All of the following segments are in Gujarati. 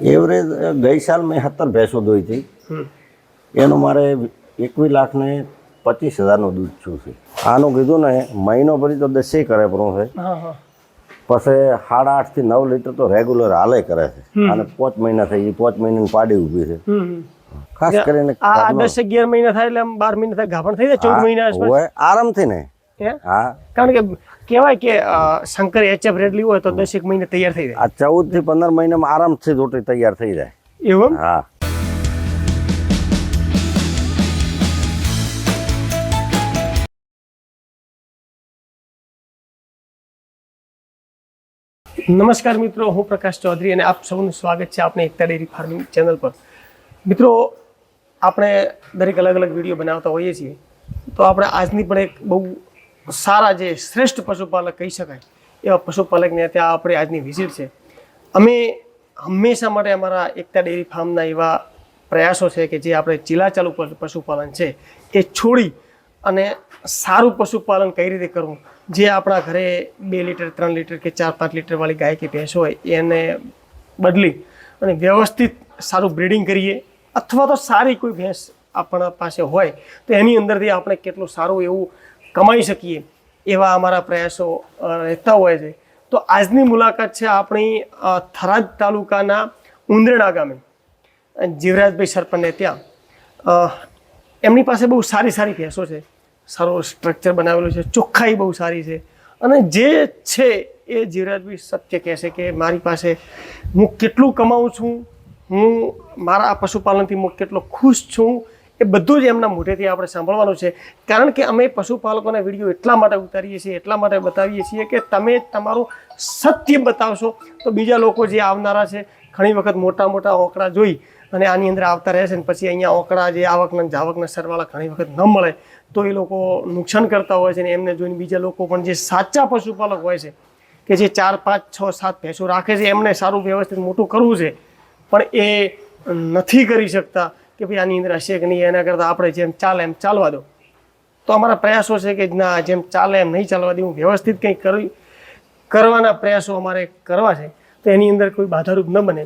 એવરેજ ગઈ સાલ મેં સત્તર ભેંસો દોઈ હતી. એનો મારે એકવીસ લાખ ને પચીસ હજારનું દૂધ છું છે. આનું કીધું ને મહિનો પછી તો દસે કરે પણ છે. પછી સાડા આઠથી નવ લીટર તો રેગ્યુલર હાલે કરે છે. અને પાંચ મહિના થઈ ગઈ પાંચ મહિનાની પાડી ઊભી છે. ખાસ કરીને આ દસ અગિયાર મહિના થાય એટલે બાર મહિના થાય ગાભણ થઈ જાય ચૌદ મહિના હોય આરામથી ને. હા. કારણ કે કહેવાય કે શંકર એચએફ રેડલી હોય તો દસેક મહિને તૈયાર થઈ જાય. આ ચૌદથી પંદર મહિનામાં આરામથી રોટલી તૈયાર થઈ જાય. એવું હા. નમસ્કાર મિત્રો હું પ્રકાશ ચૌધરી અને આપ સૌનું સ્વાગત છે આપણે એકતા ડેરી ફાર્મિંગ ચેનલ પર. મિત્રો આપણે દરેક અલગ અલગ વીડિયો બનાવતા હોઈએ છીએ. તો આપણે આજની પણ એક બહુ સારા જે શ્રેષ્ઠ પશુપાલક કહી શકાય, એવા પશુપાલકને ત્યાં આપણે આજની વિઝિટ છે. અમે હંમેશા માટે અમારા એકતા ડેરી ફાર્મના એવા પ્રયાસો છે કે જે આપણે ચીલાચાલુ પશુ- પશુપાલન છે, એ છોડી અને સારું પશુપાલન કઈ રીતે કરવું? જે આપણા ઘરે બે લીટર, ત્રણ લીટર કે ચાર, પાંચ લીટરવાળી ગાય કે ભેંસ હોય, એને બદલી અને વ્યવસ્થિત સારું બ્રીડિંગ કરીએ, અથવા તો સારી કોઈ ભેંસ આપણા પાસે હોય, તો એની અંદરથી આપણે કેટલું સારું એવું કમાઈ શકીએ એવા અમારા પ્રયાસો રહેતા હોય છે. તો આજની મુલાકાત છે આપણી થરાદ તાલુકાના ઉંદરડા ગામે. જીવરાજભાઈ સરપંચને ત્યાં. એમની પાસે બહુ સારી સારી ભેંસો છે. સારો સ્ટ્રક્ચર બનાવેલું છે, ચોખ્ખાઈ બહુ સારી છે. અને જે છે એ જીવરાજભાઈ સત્ય કહેશે કે મારી પાસે હું કેટલું કમાઉં છું, હું મારા પશુપાલનથી હું કેટલો ખુશ છું એ બધું જ એમના મોઢેથી આપણે સાંભળવાનું છે. કારણ કે અમે પશુપાલકોના વીડિયો એટલા માટે ઉતારીએ છીએ, એટલા માટે બતાવીએ છીએ કે તમે તમારું સત્ય બતાવશો તો બીજા લોકો જે આવનારા છે, ઘણી વખત મોટા મોટા ઓંકડા જોઈ અને આની અંદર આવતા રહે છે ને પછી અહીંયા ઓંકડા જે આવકના જાવકના સરવાળા ઘણી વખત ન મળે, તો એ લોકો નુકસાન કરતા હોય છે ને એમને જોઈને બીજા લોકો પણ જે સાચા પશુપાલક હોય છે, કે જે ચાર, પાંચ, છ, સાત ભેંસો રાખે છે, એમને સારું વ્યવસ્થિત મોટું કરવું છે, પણ એ નથી કરી શકતા. કે ભાઈ આની અંદર હશે કે નહીં? એના કરતાં આપણે જેમ ચાલે એમ ચાલવા દો. તો અમારા પ્રયાસો છે કે ના, જેમ ચાલે એમ નહીં ચાલવા દે, હું વ્યવસ્થિત કંઈક કરવી કરવાના પ્રયાસો અમારે કરવા છે, તો એની અંદર કોઈ બાધારૂપ ન બને.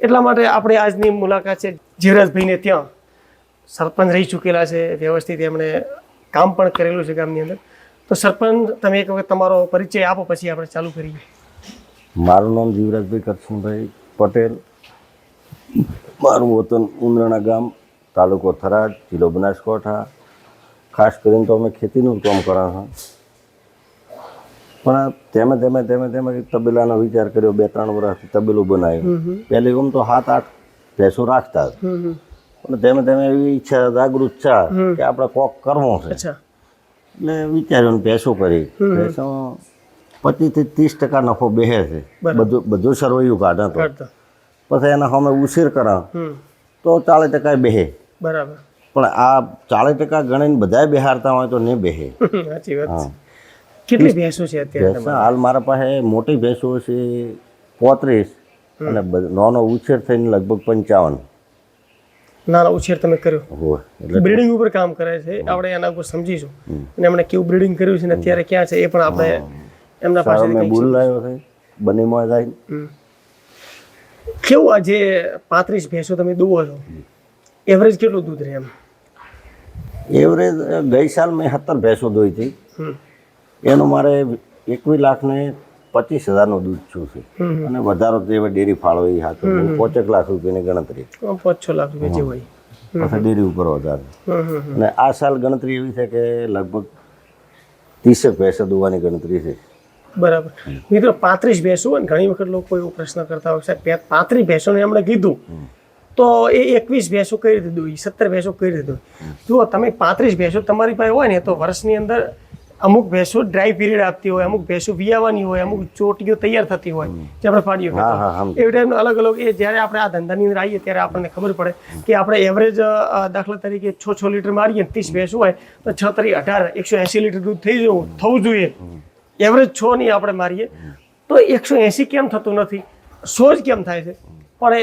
એટલા માટે આપણે આજની મુલાકાત છે જીવરાજભાઈને ત્યાં. સરપંચ રહી ચૂકેલા છે, વ્યવસ્થિત એમણે કામ પણ કરેલું છે ગામની અંદર. તો સરપંચ, તમે એક વખત તમારો પરિચય આપો, પછી આપણે ચાલુ કરીએ. મારું નામ જીવરાજભાઈ કરશનભાઈ પટેલ. મારું વતન ઉંદરાણા ગામ તાલુકો થરાદ જિલ્લો બનાસકાંઠા. ખાસ કરીને તો અમે ખેતીનું કામ કરા હા. પણ તેમે તેમે તેમે તેમે તબેલાનો વિચાર કર્યો બે ત્રણ વર્ષથી તબેલું બનાવ્યું પહેલી આમ તો સાત આઠ ભેંસો રાખતા જ. પણ તેમે તેમે એવી ઈચ્છા જાગૃત છે કે આપણે કોક કરવો છે. એટલે વિચાર્યું ભેંસો કરી. ભેંસો પચીસથી ત્રીસ ટકા નફો બેહે છે. બધું બધું સરવૈયું કાઢે તો. કરતા પછી એના અમે ઉછેર કરાવ. તો ચાલીસ ટકા બેહે. બરાબર. પણ આ ચાલીસ ટકા ગણીને બધાય બેહારતા હોય તો નહીં બેહે. સાચી વાત કેટલી ભેંસો છે અત્યારે હાલ મારા પાસે મોટી ભેંસો છે પોત્રીસ અને નાનો ઉછેર થઈને લગભગ પંચાવન. નાના ઉછેર તમે કર્યો. બ્રીડિંગ ઉપર કામ કરે છે. આપણે એના ઉપર સમજીશું અને એમણે કેવું બ્રીડિંગ કર્યું છે ને અત્યારે ક્યાં છે એ પણ આપણે એમના પાસે બુલ લાવ્યો છે બનીમાં જાય. કેવું આ જે પાંત્રીસ ભેંસો તમે દુવો છો? એવરેજ કેટલું દૂધ રહે એમ? એવરેજ ગઈ સાલ મેં સત્તર ભેંસો દોઈ હતી. એનું મારે એકવીસ લાખ ને પચીસ હજારનું દૂધ છું છે. અને વધારો તો એવા ડેરી ફાળો એ હાથ પોચેક લાખ રૂપિયાની ગણતરી. પાંચ છ લાખ રૂપિયા જે હોય. પછી ડેરી ઉપર વધારે. અને આ સાલ ગણતરી એવી છે કે લગભગ ત્રીસેક ભેંસો દોવાની ગણતરી છે. બરાબર. મિત્રો પાંત્રીસ ભેંસો હોય ને ઘણી વખત લોકો એવો પ્રશ્ન કરતા હોય સાહેબ પાંત્રીસ ભેંસોને એમણે કીધું. તો એ એકવીસ ભેંસો કઈ રીતે દોઈ? સત્તર ભેંસો કઈ રીતે દોઈ? જુઓ તમે પાંત્રીસ ભેંસો તમારી પાસે હોય ને તો વર્ષની અંદર અમુક ભેંસો ડ્રાય પીરિયડ આપતી હોય અમુક ભેંસો વિયાવાની હોય અમુક ચોટીઓ તૈયાર થતી હોય જે આપણે ફાડીઓ એવી ટાઈપનું અલગ અલગ એ જ્યારે આપણે આ ધંધાની અંદર આવીએ ત્યારે આપણને ખબર પડે કે આપણે એવરેજ દાખલા તરીકે છ છ લીટર મારીએ ત્રીસ ભેંસો હોય તો છ તરી અઢાર એકસો એંસી લીટર દૂધ થઈ જવું થવું જોઈએ. એવરેજ છ ની આપણે મારીએ તો એકસો એંસી કેમ થતું નથી? સો જ કેમ થાય છે? પણ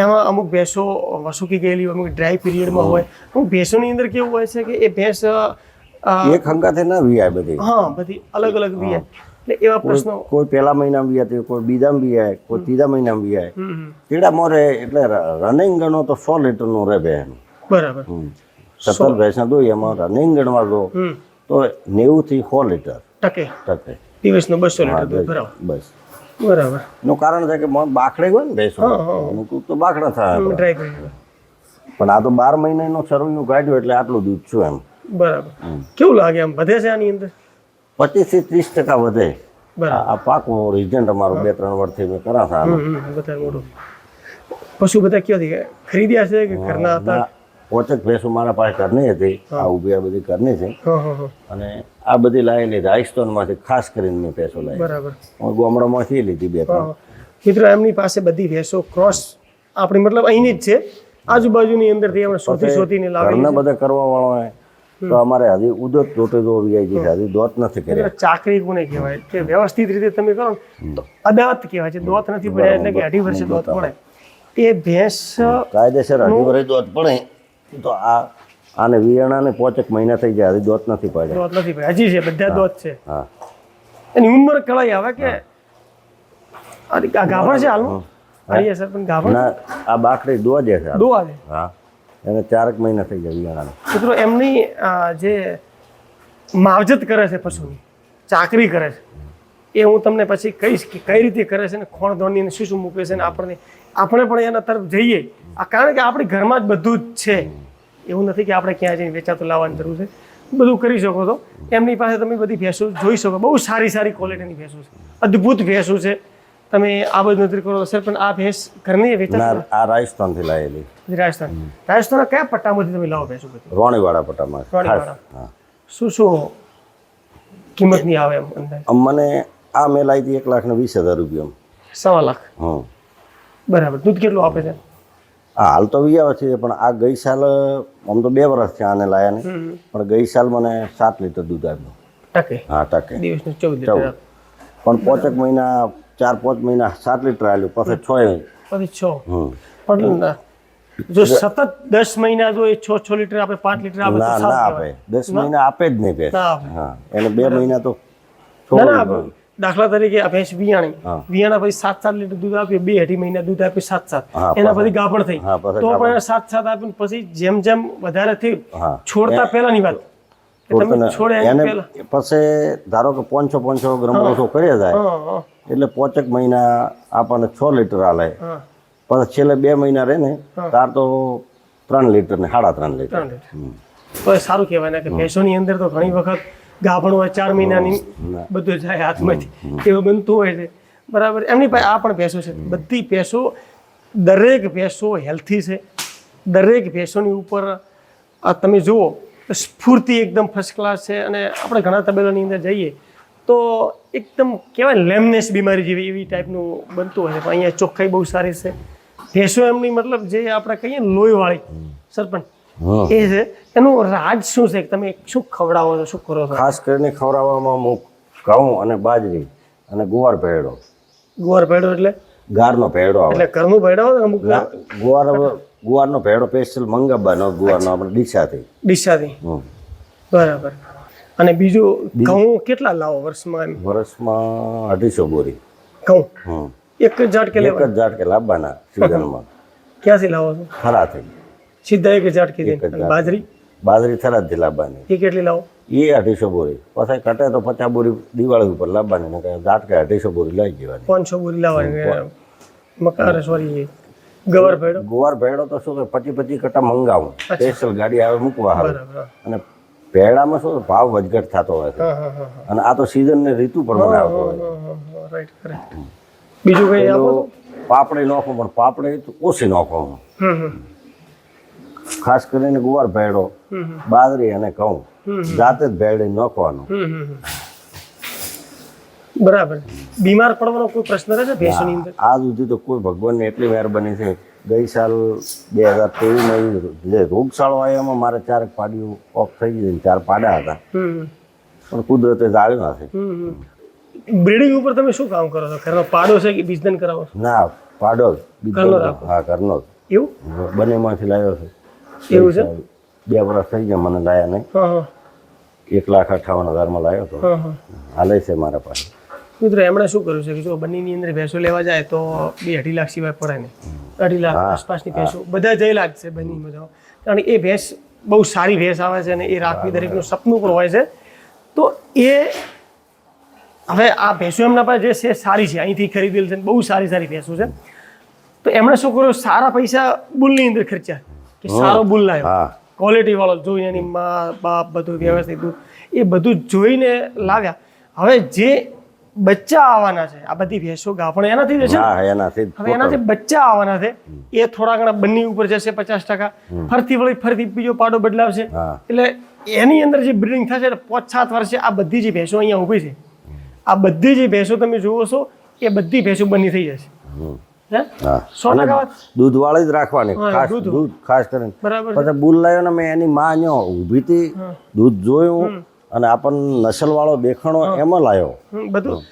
એમાં અમુક ભેંસો વસુકી ગયેલી અમુક ડ્રાય પીરિયડમાં હોય. અમુક ભેંસોની અંદર કેવું હોય છે કે એ ભેંસ એક હંગાથે ના વિયાય બધી. હા બધી અલગ અલગ વિયાય એટલે એવા પ્રશ્નો કોઈ પહેલા મહિનામાં બી કોઈ બીજામાં વિયાય કોઈ ત્રીજા મહિનામાં વિયાય તેડા મોરે એટલે રનિંગ ગણો તો સો લીટરનું રહે બેન બરાબર. સત્તર ભેંસના દો એમાં રનિંગ ગણવા દો તો નેવું થી સો લીટર. ટકે. ટકે. દિવસનો બસો લીટર દૂધ ભરાવો. બસ. બરાબર. નું કારણ છે કે બાખડે હોય ને ભેંસો હા. તો બાખડા થાય. ટ્રાય કરી. પણ આ તો બાર મહિનાનો શરૂનું કાઢ્યું એટલે આટલું દૂધ છું એમ. બરાબર. કેવું લાગે આમ? વધે છે આની અંદર? પચીસથી ત્રીસ ટકા વધે. બરાબર. આ આ પાકું રિઝલ્ટ અમારું બે ત્રણ વર્ષથી મેં કરા હતા પશુ બધા ક્યાંથી? ખરીદ્યા છે કે ઘરના હતા? પોચક ભેંસો મારા પાસે ઘરની હતી આ ઊભી આ બધી ઘરની છે. અને આ બધી લાવેલી રાજસ્થાનમાંથી ખાસ કરીને મેં ભેંસો લાવી. બરાબર. હું ગામડામાંથી લીધી બે ત્રણ. મિત્રો એમની પાસે બધી ભેંસો ક્રોસ આપણી મતલબ અહીંની જ છે. આજુબાજુની અંદરથી અમે શોધી શોધીને લાવી ઘરના બધા કરવા વાળા હોય તો અમારે હજી ઉદત દોટે દો વીઆઈ છે હજી દોત નથી કર્યા. ચાકરી કોને કહેવાય? કે વ્યવસ્થિત રીતે તમે કરો તો અદાવત કહેવાય છે. દોત નથી પડ્યા એટલે કે અઢી વર્ષે દોત પડે. એ ભેંસ કાયદેસર અઢી વર્ષે દોત પડે. તો આ આને વિયાણાને પોચક મહિના થઈ જાય હજી દોત નથી પડ્યા. દોત નથી પડ્યા. હજી છે બધા દોત છે. હા. એની ઉંમર કળાઈ આવે કે? આ ગાભણ છે હાલમાં અરે સર પણ ગાભણ? ના આ બાકડી દોજે છે. દો આવે હા. એને ચારક મહિના થઈ જાય વિયાણાને મિત્રો એમની જે માવજત કરે છે પશુની ચાકરી કરે છે એ હું તમને પછી કહીશ કે કઈ રીતે કરે છે ને ખોણ ધોની શું શું મૂકે છે ને આપણને આપણે પણ એના તરફ જઈએ. આ કારણ કે આપણી ઘરમાં જ બધું જ છે. એવું નથી કે આપણે ક્યાં જઈને વેચાતું લાવવાની જરૂર છે. બધું કરી શકો છો. એમની પાસે તમે બધી ભેંસો જોઈ શકો. બહુ સારી સારી ક્વોલિટીની ભેંસો છે. અદ્ભુત ભેંસો છે. તમે આ બધું નથી કરો સર પણ આ ભેંસ ઘરની વેચાતી આ રાજસ્થાનથી લાવેલી રાજસ્થાન. રાજસ્થાનના કયા પટ્ટામાંથી તમે લાવો ભેંસો બધી? રોણીવાડા પટ્ટામાં. રોણીવાડા શું શું કિંમતની આવે એમ અંદાજે મને આ મેં લાવી હતી એક લાખ ને વીસ હજાર રૂપિયા સવા લાખ. હમ. બરાબર. દૂધ કેટલું આપે છે? હા હાલ તો વિયાવા છે પણ આ ગઈ સાલ આમ તો બે વર્ષ છે આને લાયા ને પણ ગઈ સાલ મને સાત લીટર દૂધ આપ્યું. ટકે. હા ટકે. દિવસનું ચૌદ લીટર. પણ પાંચેક મહિના ચાર પાંચ મહિના સાત લીટર આલ્યું પછી છ પછી છ. પણ જો સતત દસ મહિના જો એ છ છ લીટર આપે પાંચ લીટર આપે ના ના આપે. દસ મહિના આપે જ નહીં ભેંસ. હા એને બે મહિના તો ના ના આપે. દાખલા તરીકે આ ભેંસ વિયાણી. વિયાણા પછી સાત સાત લીટર દૂધ આપીએ બે અઢી મહિના દૂધ આપીએ સાત સાત. એના પછી- ગાભણ થઈ. તો પણ સાત સાત આપીને પછી જેમ જેમ વધારે થયું છોડતા પહેલાની વાત. પછી ધારો કે પાંચસો પાંચસો ગ્રામ ઓછો કરી જાય એટલે પોચક મહિના આપણને છ લીટર આલે. પછી છેલ્લે બે મહિના રહે ને તાર તો ત્રણ લીટર ને સાડા ત્રણ લીટર. સારું કહેવાય ને કે ભેંસોની અંદર તો ઘણી વખત ગાભણ હોય ચાર મહિનાની બધું જાય હાથમાંથી. એવું બનતું હોય છે. બરાબર. એમની પાસે આ પણ ભેંસો છે. બધી ભેંસો દરેક ભેંસો હેલ્થી છે. દરેક ભેંસોની ઉપર આ તમે જુઓ સ્ફૂર્તિ એકદમ ફર્સ્ટ ક્લાસ છે. અને આપણે ઘણા તબેલાની અંદર જઈએ તો એકદમ કહેવાય લેમનેસ બીમારી જેવી એવી ટાઈપનું બનતું હોય છે. પણ અહીંયા ચોખ્ખાઈ બહુ સારી છે. ભેંસો એમની મતલબ જે આપણે કહીએ લોહીવાળી. સરપંચ. એ છે એનું રાજ શું છે? કે તમે શું ખવડાવો છો? શું કરો છો? ખાસ કરીને ખવડાવવામાં અમુક ઘઉં અને બાજરી અને ગુવાર ભેળો. ગુવાર ભેડો એટલે? ગારનો ભેળો આવે. એટલે ઘરનો ભેળો અમુક ગુવાર ગુવારનો ભેળો સ્પેશિયલ મંગાવવાનો ગુવારનો આપણે ડીશાથી ડીશાથી બરાબર. અને બીજું ઘઉં કેટલા લાવો વર્ષમાં વર્ષમાં અઢીસો બોરી. ઘઉં. એક જ ઝાટકે એક જ જ ઝાટકે લાવવાના સિઝનમાં ક્યાંથી લાવો છો? થરાથી સીધા એક હજાર જ ઝાટકે. બાજરી? બાજરી થરાદથી લાવવાની એ કેટલી લાવો? એ અઢીસો બોરી. પછી કટે તો પચાસ બોરી દિવાળી ઉપર લાવવાની ને કે અઢીસો બોરી લઈ જવાની પાંચસો બોરી લાવવાની મકાર સોરી ગવાર ભેડો ગુવાર ભેળો તો શું કે પચી પચી કટા મંગાવું. સ્પેશિયલ ગાડી આવે મૂકવા આવે અને ભેળામાં શું ભાવ વધઘટ થતો હોય છે. હા હા હા અને આ તો સીઝન ને ઋતુ પ્રમાણે આવતો હોય હા હા હા બીજું કઈ પાપડી નોખો પણ પાપડી તો ઓછી નોખો હમ. ખાસ કરીને ગુવાર ભેળો બાજરી અને ઘઉં. જાતે જ ભેળી નાખવાનું. બરાબર. બીમાર પડવાનો કોઈ પ્રશ્ન રહે છે ભેંસોની અંદર? આ સુધી તો કોઈ ભગવાનની એટલી મહેરબાની છે. ગઈ સાલ બે હજાર ત્રેવીસમાં જે રોગશાળો આવ્યો એમાં મારે ચાર પાડીઓ ઓફ થઈ ગયું ચાર પાડા હતા. પણ કુદરતે જાળ્યો નથી બ્રીડિંગ ઉપર તમે શું કામ કરો છો? ઘરનો પાડો છે કે બીજદન કરાવો ના પાડો જ. હા ઘરનો એવું? બંનેમાંથી લાવ્યો છે. એવું છે? બે વર્ષ થઈ ગયા મને લાયા નહીં. એક લાખ અઠાવન હજારમાં લાવ્યો હતો. હાલે છે મારા પાસે. મિત્રો એમણે શું કર્યું છે કે જો બંનેની અંદર ભેંસો લેવા જાય તો બે અઢી લાખ સિવાય પડે ને અઢી લાખ આસપાસની ભેંસો. બધા જઈ લાગશે છે બધા કારણ કે એ ભેંસ બહુ સારી ભેંસ આવે છે અને એ રાખવી દરેકનું સપનું પણ હોય છે. તો એ હવે આ ભેંસો એમના પાસે જે છે સારી છે. અહીંથી ખરીદેલ છે બહુ સારી સારી ભેંસો છે. તો એમણે શું કર્યું? સારા પૈસા બુલની અંદર ખર્ચ્યા. કે સારો બુલ લાવ્યો ક્વોલિટી વાળો જોઈને એની મા બાપ બધું વ્યવસ્થિત દૂધ એ બધું જોઈને લાવ્યા. હવે જે બચ્ચા આવવાના છે આ બધી ભેંસો ગાભણ એનાથી જશે એનાથી હવે એના જે બચ્ચા આવવાના છે એ થોડા ઘણા બંને ઉપર જશે પચાસ ટકા. ફરતી વળી ફરતી બીજો પાડો બદલાવશે. એટલે એની અંદર જે બ્રિડિંગ થશે એટલે પાંચ સાત વર્ષે આ બધી જે ભેંસો અહીંયા ઊભી છે. આ બધી જે ભેંસો તમે જુઓ છો એ બધી ભેંસો બની થઈ જશે. દૂધ વાળી જ રાખવાની ખાસ દૂધ. ખાસ કરીને. પછી બુલ લાવ્યો ને મેં એની માં ન્યો ઊભી હતી દૂધ જોયું અને આપણને નસલ વાળો દેખાણો એમાં લાવ્યો બધું.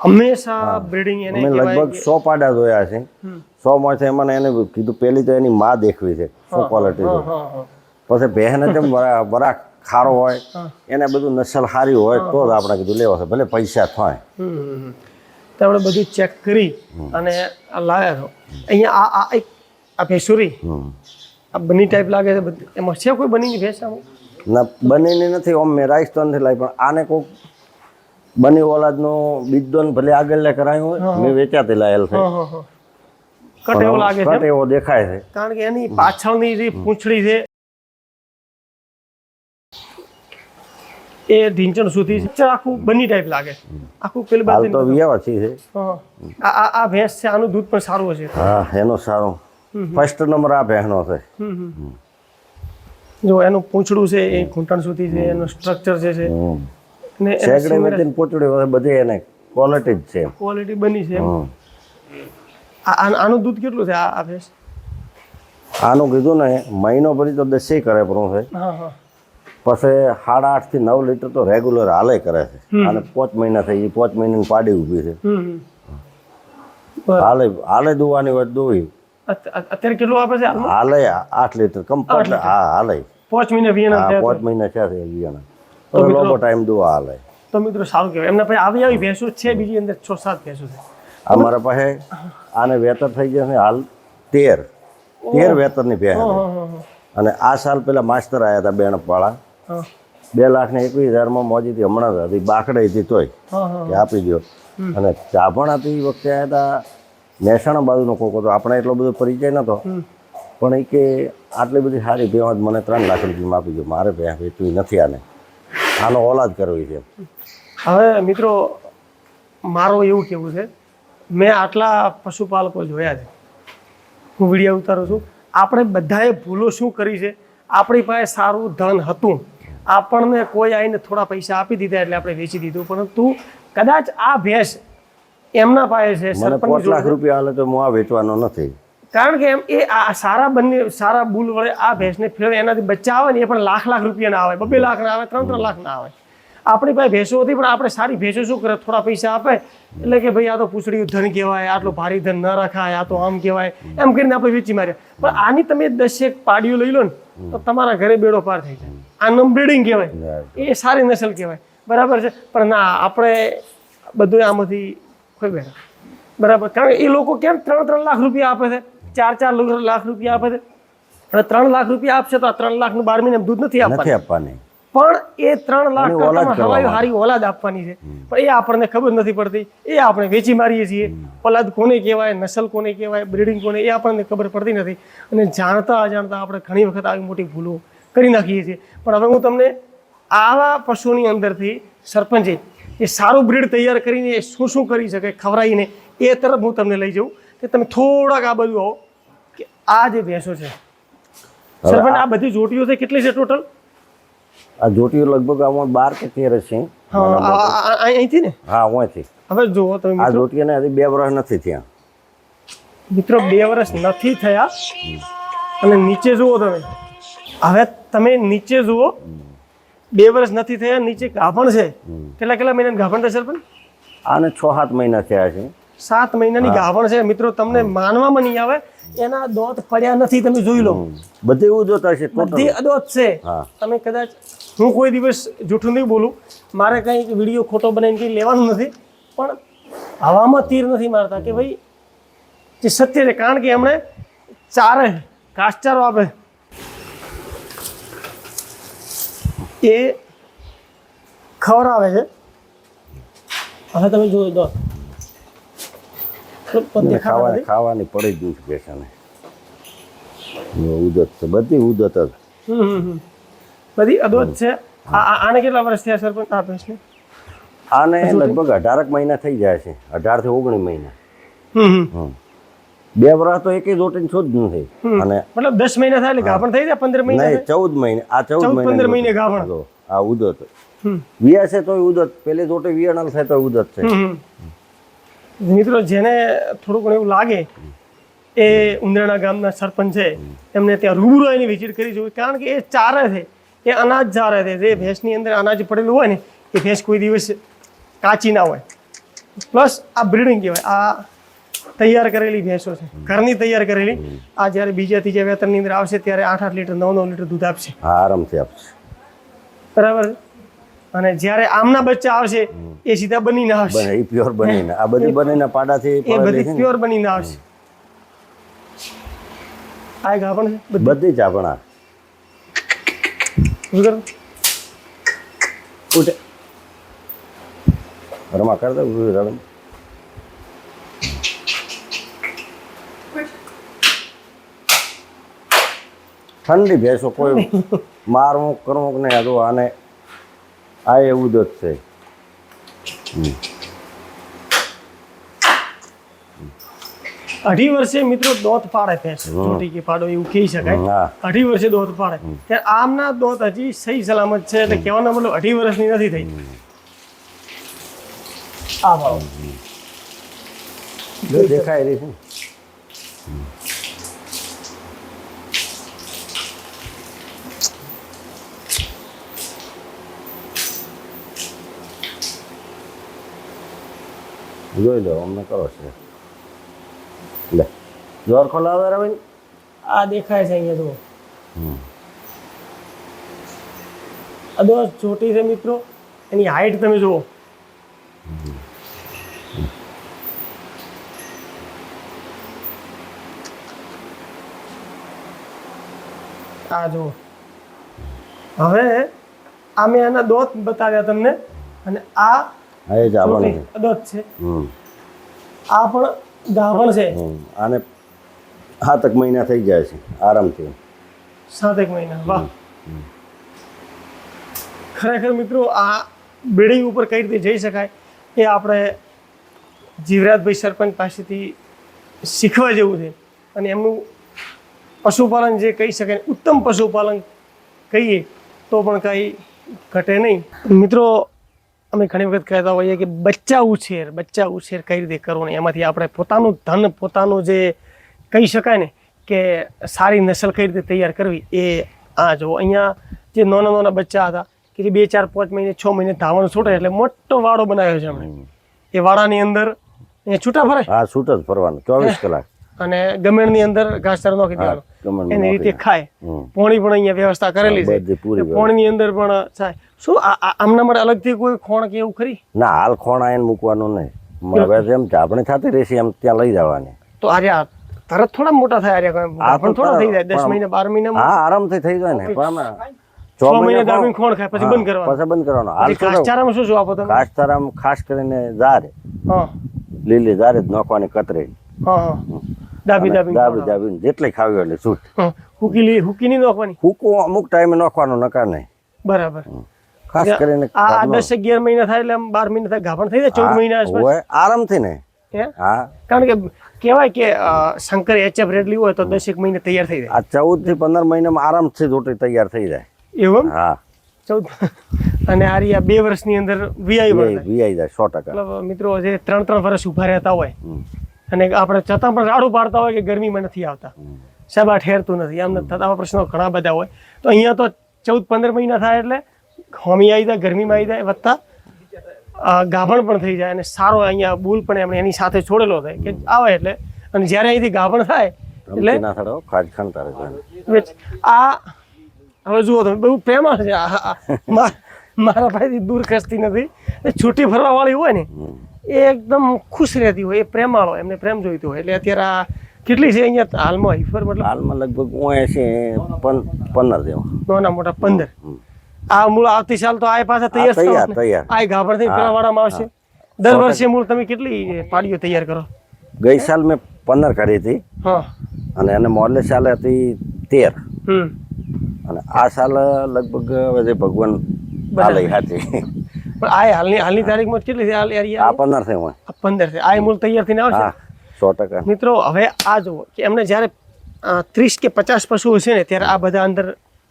હંમેશા બ્રીડિંગ એને મેં લગભગ સો પાડા જોયા છે. સો માંથી એમાં એને કીધું પેલી તો એની માં દેખવી છે શું ક્વોલિટી પછી બહેને જેમ બરા બરા ખારો હોય એને બધું નસલ સારી હોય તો જ આપણે કીધું લેવા છે ભલે પૈસા થાય. તો આપણે બધું ચેક કરી અને આ લાવ્યા છો. અહીંયા આ આ એક આ ભેસુરી. આ બની ટાઈપ લાગે છે એમાં છે કોઈ બનીની ભેંસ આમાં? ના બનીની નથી. ઓમ મેં રાઈસ તો નથી લાવી પણ આને કોઈક બની ઓલાદનો બીજદોન ભલે આગળ લે કરાયું હોય મેં વેચાતી લાયેલ છે. કટ એવો લાગે છે કટ એવો દેખાય છે. કારણ કે એની પાછળની જે પૂંછડી છે એ ઢીંચણ સુધી છે. આખું બની ટાઈપ લાગે. આખું પેલી બાજુ તો વિયાવાથી છે. આ આ આ ભેંસ છે આનું દૂધ પણ સારું હશે. હા એનો સારો. ફર્સ્ટ નંબર આ ભેંસનો છે. જો એનું પૂંછડું છે એ ઘૂંટણ સુધી છે એનું સ્ટ્રક્ચર જે છે ને સેકડે વેચીને પૂંછડું બધી એને ક્વોલિટી જ છે ક્વોલિટી બની છે આ આનું દૂધ કેટલું છે આ આ ભેંસ? આનું કીધું ને મહિનો ભરી તો દસે કરે પણ છે. હા હા. પછી સાડા આઠથી નવ લીટર તો રેગ્યુલર હાલે કરે છે. અને પાંચ મહિના થઈ એ પાંચ મહિનાની પાડી ઊભી છે. હાલે હાલે દુવાની હોય તો દુવી અત- અત- અત્યારે કેટલું આપે છે હાલે આઠ લીટર કમ્પટ હા હાલે. પાંચ મહિના વિયના પાંચ મહિના છે વિયાના તો લોબો ટાઈમ દુવા હાલે. તો મિત્રો સારું કહેવાય. એમના પાસે આવી આવી ભેંસો છે બીજી અંદર છ સાત ભેંસો છે. અમારા પાસે આને વેતર થઈ જશે હાલ તેર. તેર વેતરની ભેંસ છે. અને આ સાલ પેલા માસ્ટર આવ્યા હતા બેણપવાળા બે લાખ ને એકવીસ હજારમાં મોજીથી હમણાં જ હતી બાકડે હતી તોય કે આપી દો અને ચાભણ હતી એ વખતે આવ્યા હતા મહેસાણા બાજુનો કોકો હતો. આપણે એટલો બધો પરિચય નતો પણ એ કે આટલી બધી સારી ભેંસ મને ત્રણ લાખ રૂપિયામાં આપી દો મારે ભેવા વેચવી નથી આને. આનો ઓલાદ કરવી છે. હવે મિત્રો મારું એવું કેવું છે મેં આટલા પશુપાલકો જોયા છે. હું વીડિયો ઉતારું છું. આપણે બધાએ ભૂલો શું કરી છે? આપણી પાસે સારું ધન હતું. આપણને કોઈ આવીને થોડા પૈસા આપી દીધા એટલે આપણે વેચી દીધું. પરંતુ કદાચ આ ભેંસ એમના પાસે છે સરપંચ પાંચ લાખ રૂપિયા હાલે તો હું આ વેચવાનો નથી. કારણ કે એમ એ આ સારા બંને સારા બુલ વડે આ ભેંસને ફેરવે એનાથી બચ્ચા આવે ને એ પણ લાખ લાખ રૂપિયાના આવે બબે લાખ ના આવે ત્રણ ત્રણ લાખ ના આવે. આપણી પાસે ભેંસો હતી પણ આપણે સારી ભેંસો શું કરે? થોડા પૈસા આપે. એટલે કે ભાઈ આ તો પૂછડી ધન કહેવાય આટલું ભારી ધન ન રખાય આ તો આમ કહેવાય. એમ કરીને આપણે વેચી માર્યા. પણ આની તમે દસેક પાડીઓ લઈ લો ને તો તમારા ઘરે બેડો પાર થઈ જાય. આ નમ બ્રીડિંગ કહેવાય. એ સારી નસલ કહેવાય. બરાબર છે? પણ ના આપણે બધું આમાંથી ખોઈ બેઠા બરાબર? કારણ કે એ લોકો કેમ ત્રણ ત્રણ લાખ રૂપિયા આપે છે? ચાર ચાર લાખ રૂપિયા આપે છે? હવે ત્રણ લાખ રૂપિયા આપશે તો આ ત્રણ લાખનું બાર મહિને દૂધ નથી આપવાની. પણ એ ત્રણ લાખ હવાઈ હારી ઓલાદ આપવાની છે. પણ એ આપણને ખબર નથી પડતી. એ આપણે વેચી મારીએ છીએ. ઓલાદ કોને કહેવાય નસલ કોને કહેવાય બ્રિડિંગ કોને એ આપણને ખબર પડતી નથી. અને જાણતા અજાણતા આપણે ઘણી વખત આવી મોટી ભૂલો કરી નાખીએ છીએ. પણ હવે હું તમને આવા પશુની અંદરથી સરપંચે એ સારું બ્રીડ તૈયાર કરીને એ શું શું કરી શકે ખવડાવીને એ તરફ હું તમને લઈ જાઉં. કે તમે થોડાક આ બધું આવો. કે આ જે ભેંસો છે. સરપંચ આ બધી જોટીઓ છે કેટલી છે ટોટલ? આ જોટીઓ લગભગ આમાં બાર કે તેર છે. અહીંથી ને? હા અહીંથી. હવે જુઓ તમે આ જોટીઓને હજી બે વર્ષ નથી થયા. મિત્રો બે વર્ષ નથી થયા. અને નીચે જુઓ તમે. હવે તમે નીચે જુઓ. બે વર્ષ નથી થયા નીચે ગાભણ છે. કેટલા કેટલા મહિનાની ગાભણ થશે પણ? આને છ સાત મહિના થયા છે. સાત મહિનાની ગાભણ છે. મિત્રો તમને માનવામાં નહીં આવે એના દોત પડ્યા નથી. તમે જોઈ લો. બધે એવું જોતા છે બધી અદોત છે. તમે કદાચ હું કોઈ દિવસ જૂઠું નહીં બોલું. મારે કંઈ વીડિયો ખોટો બનાવીને કંઈ લેવાનું નથી. પણ હવામાં તીર નથી મારતા કે ભાઈ જે સત્ય છે કારણ કે એમણે ચારે ઘાસચારો આપે. એ ખવડાવે છે. હવે તમે જોઈ દો. ખાવાની પડી જ નથી ભેંસને ઉદત બધી ઉદત જ. હમ હમ. બધી અદોત છે. આને કેટલા વર્ષ થયા સરપંચ આ ભેંસને આને લગભગ અઢારક મહિના થઈ જાય છે. અઢારથી ઓગણીસ મહિના. બે વર્ષ તો એક રોટીને છો જ થઈ અને મતલબ દસ મહિના થાય એટલે ગાભણ થઈ જાય પંદર મહિના નહીં ચૌદ મહિને. આ ચૌદ મહિના પંદર મહિને ગાભણ. તો આ ઉદત. વિયા છે તોય ઉદત. પેલી જોટે વિયાણાલ થાય તો ઉદત છે. મિત્રો જેને થોડું ઘણું એવું લાગે એ ઉંદરાણા ગામના સરપંચ છે. એમને ત્યાં રૂબરૂ એની વિઝિટ કરી જોવી કારણ કે એ ચારે છે. એ અનાજ ચારે છે. જે ભેંસની અંદર અનાજ પડેલું હોય ને એ ભેંસ કોઈ દિવસ કાચી ના હોય. પ્લસ આ બ્રીડિંગ કહેવાય. આ તૈયાર કરેલી ભેંસો છે. ઘરની તૈયાર કરેલી. આ જ્યારે બીજા ત્રીજા વેતનની અંદર આવશે ત્યારે આઠ આઠ લીટર નવ નવ લીટર દૂધ આપશે. આરામથી આપશે. બરાબર? અને જ્યારે આમના બચ્ચા આવશે એ સીધા બનીને આવશે. બને એ પ્યોર બનીને. આ બધી બનીને પાડાથી એ બધી પ્યોર બનીને આવશે. આ ગાભણ છે બધી જ આપણા? ઉઠે રમા કરી દઉં રમે ઠંડી ભેંસો કોઈ મારવું કરવું કે નહીં જો આને આ એવું જ છે. અઢી વર્ષે મિત્રો દોત પાડે ભેંસ ચોટી કે પાડો એવું કહી શકાય. અઢી વર્ષે દોત પાડે. ત્યારે આમના દોત હજી સહી સલામત છે એટલે કહેવાનો મતલબ અઢી વર્ષની નથી થઈ. આ ભાવ. દેખાય રહી છે. જોઈ લો અમને કરો છે. લે. જોર ખોલાવો રવિન આ દેખાય છે અહીંયા જુઓ. આ દોસ્ત છોટી છે મિત્રો. એની હાઈટ તમે જુઓ. આ જુઓ. હવે આ મેં આના દોત બતાવ્યા તમને. અને આ દોત છે. આ પણ ગાભણ છે? આને આને એક મહિના થઈ જાય છે આરામથી. સાત એક મહિના વાહ. ખરેખર મિત્રો આ બિલ્ડિંગ ઉપર કઈ રીતે જઈ શકાય એ આપણે જીવરાજભાઈ સરપંચ પાસેથી શીખવા જેવું છે. અને એમનું પશુપાલન જે કહી શકાય ઉત્તમ પશુપાલન કહીએ તો પણ કંઈ ઘટે નહીં. મિત્રો અમે ઘણી વખત કહેતા હોઈએ કે બચ્ચા ઉછેર બચ્ચા ઉછેર કઈ રીતે કરવો ને એમાંથી આપણે પોતાનું ધન પોતાનું જે કહી શકાય ને કે સારી નસલ કઈ રીતે તૈયાર કરવી એ આ જો અહીંયા જે નાના નાના બચ્ચા હતા કે જે બે ચાર પાંચ મહિને છ મહિને ધાવણ છૂટે એટલે મોટો વાડો બનાવ્યો છે એમણે. એ વાડાની અંદર એ છૂટા ફરે? હા છૂટ જ ફરવાનું. ચોવીસ કલાક. અને ગમેણની અંદર ઘાસચારો નાખી દેવાનો. એની રીતે ખાય. પોણી પણ અહીંયા વ્યવસ્થા કરેલી છે. પોણીની અંદર પણ થાય. શું આમના માટે અલગથી કોઈ ખોણ કે એવું ખરી? ના હાલ ખોણ એને મૂકવાનું નહીં. હવે એમ આપણે થતી રહેશે એમ ત્યાં લઈ જવાની. તો આજે તરત થોડા મોટા થાય આર્યા આ પણ થોડા થઈ જાય. દસ મહિના બાર મહિના હા આરામથી થઈ જાય ને. પણ છ મહિના દાબીને ખોણ ખાય પછી બંધ કરવાનું. પછી બંધ કરવાનું. હાલ પછી શું શું આપો તમે? ખાસ ખાસ કરીને જારે હા. લીલી જારે જ નાખવાની કતરી. હા હા. દાબી દાબી દાબી દાબી જેટલી ખાવી એટલે છૂટ. હુકી હુકી નહીં નાખવાની? હુકો અમુક ટાઈમે નાખવાનું નકાર નહીં. બરાબર. ખાસ કરીને આ દસ અગિયાર મહિના થાય એટલે બાર મહિના થાય ગાભણ થઈ જાય ચૌદ મહિના આરામથી ને હા? કારણ કે કહેવાય કે શંકર એચએફ રેડલી હોય તો દસ એક મહિને તૈયાર થઈ જાય આ ચૌદથી પંદર મહિનામાં આરામથી રોટલી તૈયાર થઈ જાય. એવું હા. ચૌદ. અને આ રહ્યા બે વર્ષની અંદર વીઆઈ વીઆઈ જાય સો ટકા. મિત્રો જે ત્રણ ત્રણ વર્ષ ઊભા રહેતા હોય. અને આપણે છતાં પણ રાડું પાડતા હોય કે ગરમીમાં નથી આવતા. સાહેબ આ ઠેરતું નથી. આમ થતા પ્રશ્નો ઘણા બધા હોય. તો અહીંયા તો ચૌદ પંદર મહિના થાય એટલે હોમી આવી જાય ગરમીમાં આવી જાય વત્તા અ, ગાભણ પણ થઈ જાય અને સારો અહીંયા બુલ પણ એમણે એની સાથે છોડેલો થાય કે આવે એટલે. અને જ્યારે અહીંથી ગાભણ થાય એટલે આ હવે જુઓ તમે બહુ પ્રેમાળ છે મારા ભાઈથી દૂર ખસતી નથી. છૂટી ફરવા વાળી હોય ને એ એકદમ ખુશ રહેતી હોય એ પ્રેમાળો એમને પ્રેમ જોઈતો હોય. એટલે અત્યારે આ કેટલી છે અહીંયા? હાલમાં હિફર મતલબ? હાલમાં લગભગ ઓએ છે પંદર જેવા. નાના મોટા પંદર. આ મૂળ આવતી સાલ તો આ પાછા તૈયાર આ તૈયાર? તૈયાર. આ ગાભણ થઈ પેલા વાળામાં આવશે દર વર્ષે મૂળ તમે કેટલી પાડીઓ તૈયાર કરો? ગઈ સાલ મેં પંદર કરી હતી. હા. અને એને મોરલે સાલે હતી તેર. હમ. અને આ સાલ લગભગ હવે ભગવાન હાલે હાથી. પણ આ હાલની હાલની તારીખમાં કેટલી છે? હાલ આ પંદર છે આ પંદર છે. આ મૂળ તૈયાર થઈને આવશે? સો ટકા. મિત્રો હવે આ જુઓ કે એમને જ્યારે ત્રીસ કે પચાસ પશુઓ છે ને ત્યારે આ બધા અંદર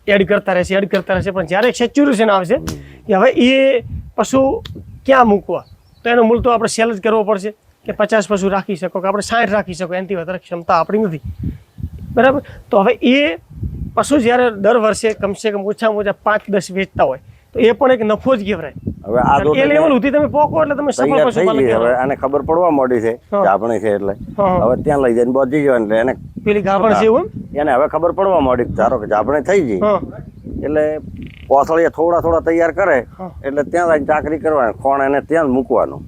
એડ કરતા રહેશે એડ કરતા રહેશે. પણ જ્યારે સેચ્યુરેશન આવશે કે હવે એ પશુ ક્યાં મૂકવા? તો એનો મૂળ તો આપણે સેલ જ કરવો પડશે કે પચાસ પશુ રાખી શકો કે આપણે સાઠ રાખી શકો. એનાથી વધારે ક્ષમતા આપણી નથી. બરાબર? તો હવે એ પશુ જ્યારે દર વર્ષે કમસે કમ ઓછામાં ઓછા પાંચ દસ વેચતા હોય તો એ પણ એક નફો જ કહેવાય. હવે આ એ લેવલ સુધી તમે પોકો એટલે તમે સફળ પશુપાલક હવે આને ખબર પડવા મોડી છે આપણે છે એટલે. હવે ત્યાં લઈ જઈને બોજી જવાનું એટલે એને પેલી ગાભણ છે એવું એને હવે ખબર પડવા મોડી ધારો કે આપણે થઈ ગઈ. એટલે કોથળીએ થોડા થોડા તૈયાર કરે એટલે ત્યાં લઈને ચાકરી કરવાની ખોણ એને ત્યાં જ મૂકવાનું.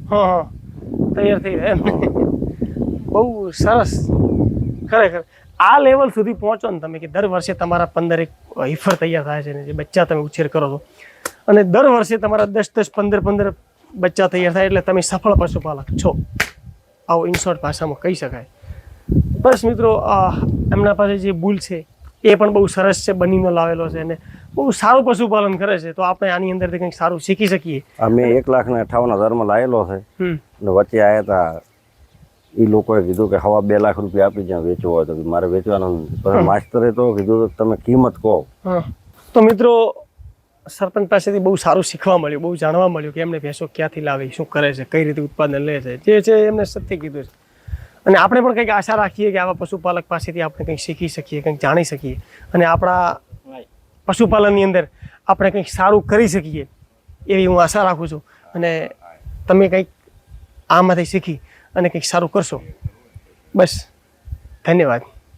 તૈયાર થઈ જાય બહુ સરસ. ખરેખર. આ લેવલ સુધી પહોંચો ને તમે કે દર વર્ષે તમારા પંદર એક હિફર તૈયાર થાય છે ને જે બચ્ચા તમે ઉછેર કરો છો. અને દર વર્ષે તમારા દસ દસ પંદર પંદર બચ્ચા તૈયાર થાય એટલે તમે સફળ પશુપાલક છો. આવો ઇનશોર્ટ ભાષામાં કહી શકાય. બસ મિત્રો આ એમના પાસે જે ભૂલ છે એ પણ બહુ સરસ છે બનીનો લાવેલો છે અને બહુ સારું પશુપાલન કરે છે. તો આપણે આની અંદરથી કંઈક સારું શીખી શકીએ. અમે એક લાખ ને અઠાવન હજારમાં લાવેલો છે. અને વચ્ચે આવ્યા હતા એ લોકોએ કીધું કે હવા બે લાખ રૂપિયા આપી જ્યાં વેચવો હોય તો મારે વેચવાનું. નથી. માસ્તરે તો કીધું તમે કિંમત કહો. તો મિત્રો સરપંચ પાસેથી બહુ સારું શીખવા મળ્યું બહુ જાણવા મળ્યું કે એમને ભેંસો ક્યાંથી લાવી શું કરે છે કઈ રીતે ઉત્પાદન લે છે જે છે એમને સત્ય કીધું છે. અને આપણે પણ કંઈક આશા રાખીએ કે આવા પશુપાલક પાસેથી આપણે કંઈક શીખી શકીએ કંઈક જાણી શકીએ. અને આપણા પશુપાલનની અંદર આપણે કંઈક સારું કરી શકીએ એવી હું આશા રાખું છું. અને તમે કંઈક આમાંથી શીખી અને કંઈક સારું કરશો. બસ ધન્યવાદ.